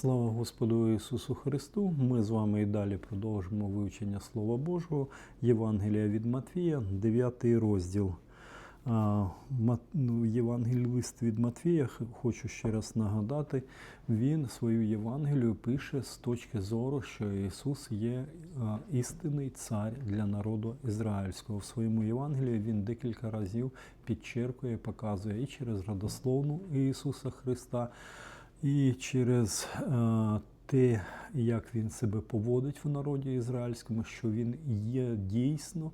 Слава Господу Ісусу Христу! Ми з вами і далі продовжимо вивчення Слова Божого, Євангелія від Матвія, 9 розділ. Ну, Євангеліст від Матвія, хочу ще раз нагадати, він свою Євангелію пише з точки зору, що Ісус є істинний цар для народу ізраїльського. В своєму Євангелії він декілька разів підчеркує, показує і через родословну Ісуса Христа, і через е, те, як він себе поводить в народі ізраїльському, що він є дійсно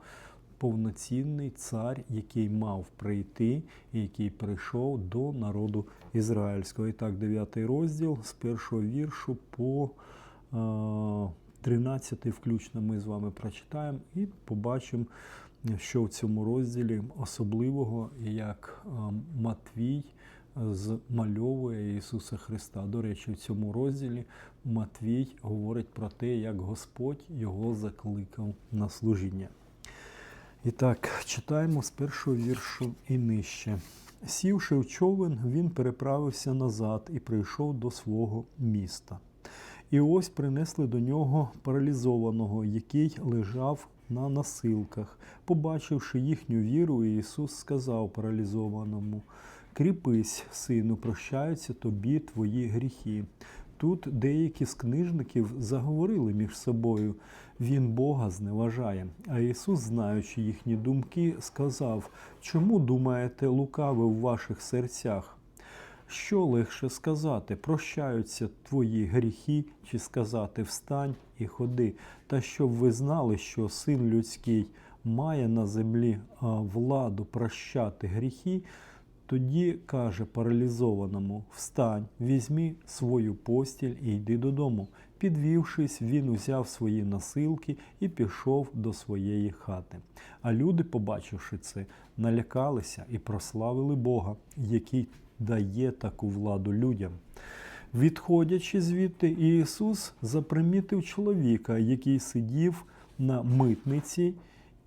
повноцінний цар, який мав прийти і який прийшов до народу ізраїльського. І так, 9 розділ з першого віршу по е, 13 включно ми з вами прочитаємо і побачимо, що в цьому розділі особливого, як е, Матвій змальовує Ісуса Христа. До речі, в цьому розділі Матвій говорить про те, як Господь його закликав на служіння. І так, читаємо з першого віршу і нижче. Сівши в човен, він переправився назад і прийшов до свого міста. І ось принесли до нього паралізованого, який лежав на насилках. Побачивши їхню віру, Ісус сказав паралізованому: Кріпись, сину, прощаються тобі твої гріхи. Тут деякі з книжників заговорили між собою. Він Бога зневажає. А Ісус, знаючи їхні думки, сказав: Чому думаєте лукаве в ваших серцях? Що легше сказати, прощаються твої гріхи, чи сказати встань і ходи, та щоб ви знали, що син людський має на землі владу прощати гріхи, тоді каже паралізованому: Встань, візьми свою постіль і йди додому. Підвівшись, він узяв свої насилки і пішов до своєї хати. А люди, побачивши це, налякалися і прославили Бога, який дає таку владу людям. Відходячи звідти, Ісус запримітив чоловіка, який сидів на митниці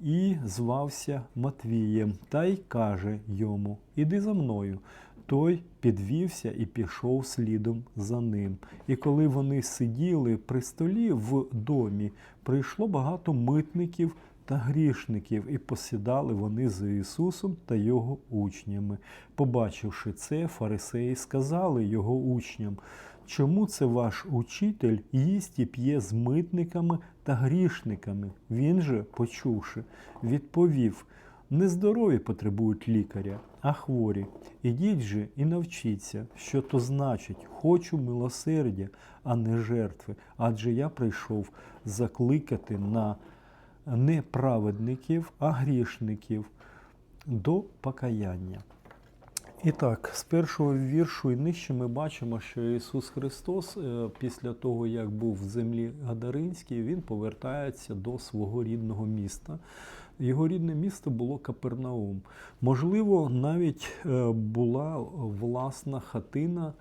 і звався Матвієм, та й каже йому: Іди за мною. Той підвівся і пішов слідом за ним. І коли вони сиділи при столі в домі, прийшло багато митників та грішників, і посідали вони з Ісусом та його учнями. Побачивши це, фарисеї сказали його учням, чому це ваш учитель їсть і п'є з митниками та грішниками? Він же, почувши, відповів. Нездорові потребують лікаря, а хворі. Ідіть же і навчіться, що то значить, хочу милосердя, а не жертви. Адже я прийшов закликати на не праведників, а грішників до покаяння. І так, з першого віршу і нижче ми бачимо, що Ісус Христос, е, після того, як був в землі Гадаринській, Він повертається до свого рідного міста. Його рідне місто було Капернаум. Можливо, навіть е, була власна хатина,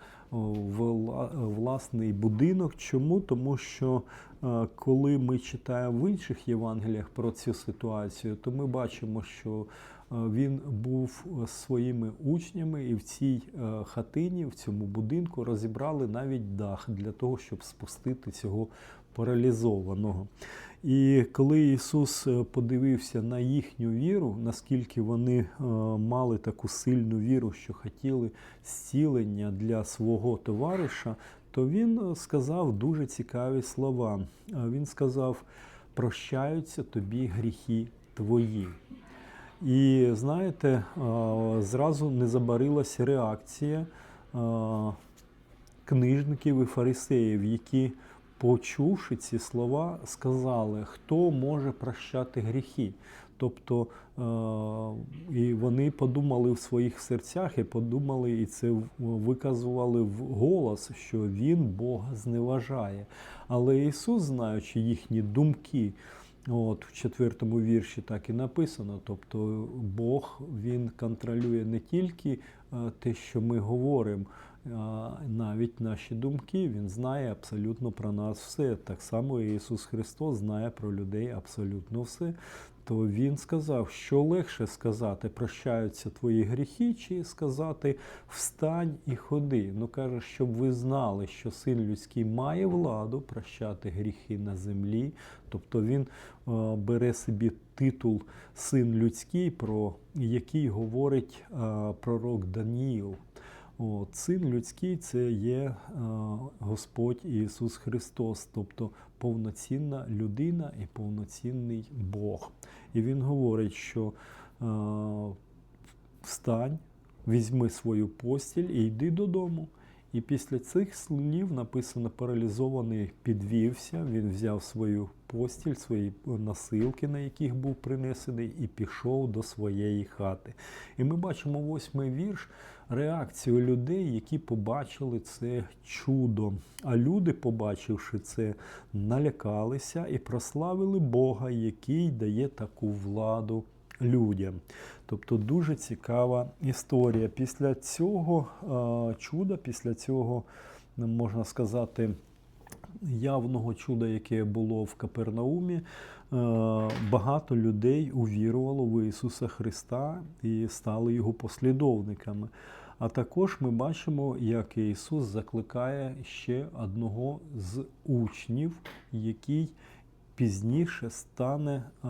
власний будинок. Чому? Тому що е, коли ми читаємо в інших Євангеліях про цю ситуацію, то ми бачимо, що е, він був з своїми учнями, і в цій е, хатині, в цьому будинку розібрали навіть дах для того, щоб спустити цього паралізованого. І коли Ісус е, подивився на їхню віру, наскільки вони е, мали таку сильну віру, що хотіли зцілення для свого товариша, то він е, сказав дуже цікаві слова. Е, Він сказав: прощаються тобі гріхи твої. І знаєте, зразу не забарилася реакція книжників і фарисеїв, які, почувши ці слова, сказали, хто може прощати гріхи. Тобто і вони подумали в своїх серцях і подумали, і це виказували в голос, що він Бога зневажає. Але Ісус, знаючи їхні думки, От в четвертому вірші так і написано. Тобто Бог він контролює не тільки е, те, що ми говоримо, навіть наші думки. Він знає абсолютно про нас все. Так само Ісус Христос знає про людей абсолютно все. то він сказав, що легше сказати, прощаються твої гріхи, чи сказати встань і ходи. Ну каже, щоб ви знали, що син людський має владу прощати гріхи на землі. Тобто він е, бере собі титул син людський, про який говорить е, пророк Даніїл. От, син людський це є е, Господь Ісус Христос, тобто повноцінна людина і повноцінний Бог. І Він говорить, що е, встань, візьми свою постіль і йди додому. І після цих слів написано, паралізований підвівся, він взяв свою постіль, свої насилки, на яких був принесений, і пішов до своєї хати. І ми бачимо восьмий вірш, реакцію людей, які побачили це чудо. А люди, побачивши це, налякалися і прославили Бога, який дає таку владу людям. Тобто дуже цікава історія. Після цього е, чуда, після цього, ну, можна сказати, явного чуда, яке було в Капернаумі, е, багато людей увірувало в Ісуса Христа і стали Його послідовниками. А також ми бачимо, як Ісус закликає ще одного з учнів, який пізніше стане е,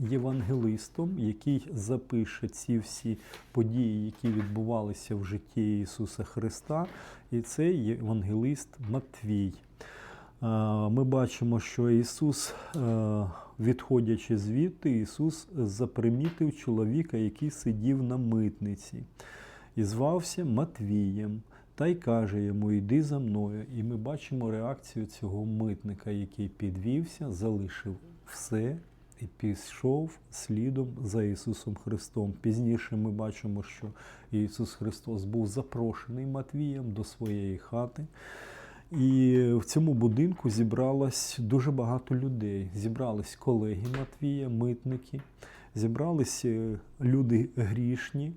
євангелистом, який запише ці всі події, які відбувалися в житті Ісуса Христа, і це євангелист Матвій. Е, Ми бачимо, що Ісус, е, відходячи звідти, Ісус запримітив чоловіка, який сидів на митниці, і звався Матвієм. Та й каже йому, йди за мною. І ми бачимо реакцію цього митника, який підвівся, залишив все і пішов слідом за Ісусом Христом. Пізніше ми бачимо, що Ісус Христос був запрошений Матвієм до своєї хати. І в цьому будинку зібралось дуже багато людей. Зібрались колеги Матвія, митники, зібрались люди грішні.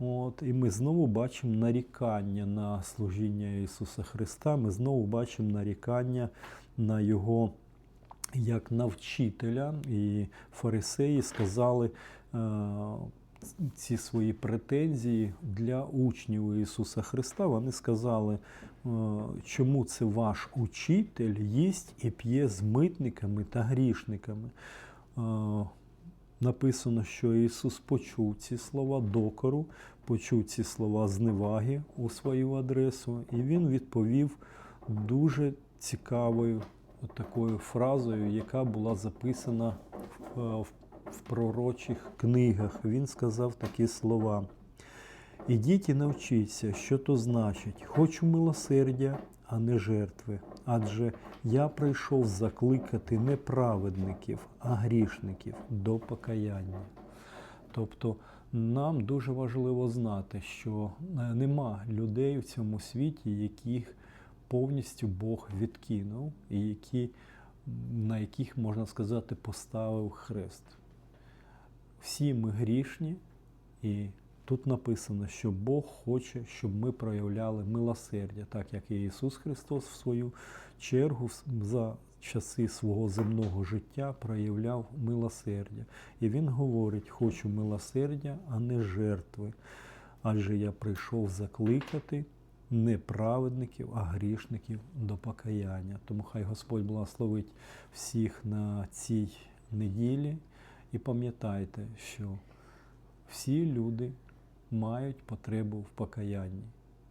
От, і ми знову бачимо нарікання на служіння Ісуса Христа. Ми знову бачимо нарікання на Його як на вчителя. І фарисеї сказали е, ці свої претензії для учнів Ісуса Христа. Вони сказали, е, чому це ваш учитель їсть і п'є з митниками та грішниками. Е, Написано, що Ісус почув ці слова докору, почув ці слова зневаги у свою адресу, і Він відповів дуже цікавою такою фразою, яка була записана в, е, в пророчих книгах. Він сказав такі слова. Ідіть і навчіться, що то значить, хочу милосердя, а не жертви. Адже я прийшов закликати не праведників, а грішників до покаяння. Тобто нам дуже важливо знати, що е, нема людей в цьому світі, яких повністю Бог відкинув, і які, на яких, можна сказати, поставив хрест. Всі ми грішні, і тут написано, що Бог хоче, щоб ми проявляли милосердя, так як і Ісус Христос в свою чергу за часи свого земного життя проявляв милосердя. І Він говорить: хочу милосердя, а не жертви. Адже я прийшов закликати не праведників, а грішників до покаяння. Тому хай Господь благословить всіх на цій неділі. І пам'ятайте, що всі люди мають потребу в покаянні.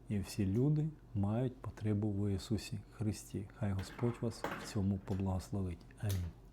І всі люди мають потребу в Ісусі Христі. Хай Господь вас в цьому поблагословить. Амінь.